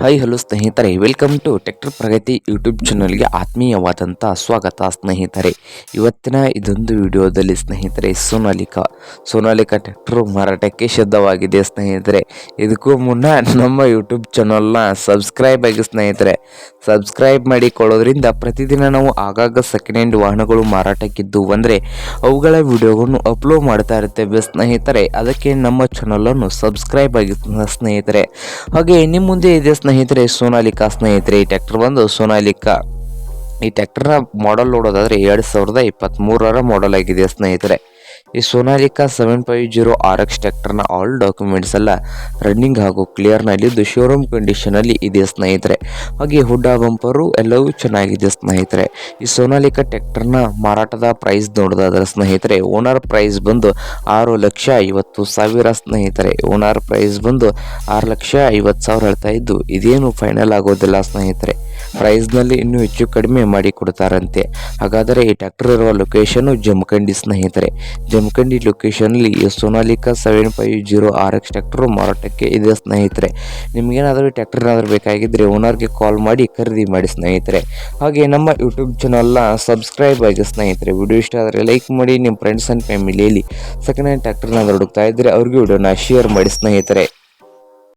Hi hello ಸ್ನೇಹಿತರೆ. Welcome to tractor Pragati YouTube ಚಾನಲ್ಗೆ ಆತ್ಮೀಯವಾದಂಥ ಸ್ವಾಗತ, ಸ್ನೇಹಿತರೆ. ಇವತ್ತಿನ ಇದೊಂದು ವಿಡಿಯೋದಲ್ಲಿ ಸ್ನೇಹಿತರೆ, ಸೋನಾಲಿಕಾ ಸೋನಾಲಿಕಾ ಟ್ರ್ಯಾಕ್ಟರ್ ಮಾರಾಟಕ್ಕೆ ಸಿದ್ಧವಾಗಿದೆ ಸ್ನೇಹಿತರೆ. ಇದಕ್ಕೂ ಮುನ್ನ ನಮ್ಮ ಯೂಟ್ಯೂಬ್ ಚಾನಲ್ನ ಸಬ್ಸ್ಕ್ರೈಬ್ ಆಗಿ, ಸ್ನೇಹಿತರೆ. ಸಬ್ಸ್ಕ್ರೈಬ್ ಮಾಡಿಕೊಳ್ಳೋದ್ರಿಂದ ಪ್ರತಿದಿನ ನಾವು ಆಗಾಗ ಸೆಕೆಂಡ್ ಹ್ಯಾಂಡ್ ವಾಹನಗಳು ಮಾರಾಟಕ್ಕಿದ್ದು ಅಂದರೆ ಅವುಗಳ ವಿಡಿಯೋಗಳನ್ನು ಅಪ್ಲೋಡ್ ಮಾಡ್ತಾ ಇರ್ತೇವೆ, ಸ್ನೇಹಿತರೆ. ಅದಕ್ಕೆ ನಮ್ಮ ಚಾನಲನ್ನು ಸಬ್ಸ್ಕ್ರೈಬ್ ಆಗಿ, ಸ್ನೇಹಿತರೆ. ಹಾಗೆ ಇನ್ನು ಮುಂದೆ ಇದೆ ಸ್ನೇಹಿತರೆ, ಸೋನಾಲಿಕಾ ಸ್ನೇಹಿತರೆ, ಈ ಟ್ಯಾಕ್ಟರ್ ಬಂದು ಸೋನಾಲಿಕಾ. ಈ ಟ್ಯಾಕ್ಟರ್ನ ಮಾಡೆಲ್ ನೋಡೋದಾದ್ರೆ ಎರಡು ಸಾವಿರದ ಇಪ್ಪತ್ತ್ಮೂರರ ಮಾಡೆಲ್ ಆಗಿದೆ ಸ್ನೇಹಿತರೆ. ಈ Sonalika seven five zero R X ಟ್ಯಾಕ್ಟರ್ನ all documents ಎಲ್ಲ ರನ್ನಿಂಗ್ ಹಾಗೂ ಕ್ಲಿಯರ್ನಲ್ಲಿದ್ದು ಶೋರೂಮ್ ಕಂಡೀಷನಲ್ಲಿ ಇದೆ ಸ್ನೇಹಿತರೆ. ಹಾಗೆ ಹುಡ್ಡ ಬಂಪರು ಎಲ್ಲವೂ ಚೆನ್ನಾಗಿದೆ ಸ್ನೇಹಿತರೆ. ಈ ಸೋನಾಲಿಕಾ ಟ್ಯಾಕ್ಟರ್ನ ಮಾರಾಟದ ಪ್ರೈಸ್ ನೋಡೋದಾದ್ರೆ ಸ್ನೇಹಿತರೆ ಓನರ್ ಪ್ರೈಸ್ ಬಂದು ಆರು ಲಕ್ಷ ಐವತ್ತು ಸಾವಿರ ಸ್ನೇಹಿತರೆ. ಓನರ್ ಪ್ರೈಸ್ ಬಂದು ಆರು ಲಕ್ಷ ಐವತ್ತು ಸಾವಿರ ಹೇಳ್ತಾ ಇದ್ದು ಇದೇನು ಫೈನಲ್ ಆಗೋದಿಲ್ಲ ಸ್ನೇಹಿತರೆ. ಪ್ರೈಸ್ನಲ್ಲಿ ಇನ್ನೂ ಹೆಚ್ಚು ಕಡಿಮೆ ಮಾಡಿ ಕೊಡ್ತಾರಂತೆ. ಹಾಗಾದರೆ ಈ ಟ್ಯಾಕ್ಟರ್ ಇರುವ ಲೊಕೇಶನ್ನು ಜಮಖಂಡಿ ಸ್ನೇಹಿತರೆ. ಜಮಖಂಡಿ ಲೊಕೇಶನ್ನಲ್ಲಿ ಈ Sonalika seven five zero R X tractor ಮಾರಾಟಕ್ಕೆ ಇದೆ ಸ್ನೇಹಿತರೆ. ನಿಮಗೇನಾದರೂ ಟ್ಯಾಕ್ಟರ್ ಏನಾದರೂ ಬೇಕಾಗಿದ್ದರೆ ಓನರ್ಗೆ ಕಾಲ್ ಮಾಡಿ ಖರೀದಿ ಮಾಡಿ ಸ್ನೇಹಿತರೆ. ಹಾಗೆ ನಮ್ಮ ಯೂಟ್ಯೂಬ್ ಚಾನಲ್ನ ಸಬ್ಸ್ಕ್ರೈಬ್ ಆಗಿ ಸ್ನೇಹಿತರೆ ವಿಡಿಯೋ ಇಷ್ಟ ಆದರೆ ಲೈಕ್ ಮಾಡಿ ನಿಮ್ಮ ಫ್ರೆಂಡ್ಸ್ ಆ್ಯಂಡ್ ಫ್ಯಾಮಿಲಿಯಲ್ಲಿ ಸೆಕೆಂಡ್ ಹ್ಯಾಂಡ್ ಟ್ಯಾಕ್ಟರ್ನ ಹುಡುಕ್ತಾ ಇದ್ದರೆ ಅವ್ರಿಗೆ ವಿಡಿಯೋನ ಶೇರ್ ಮಾಡಿ ಸ್ನೇಹಿತರೆ.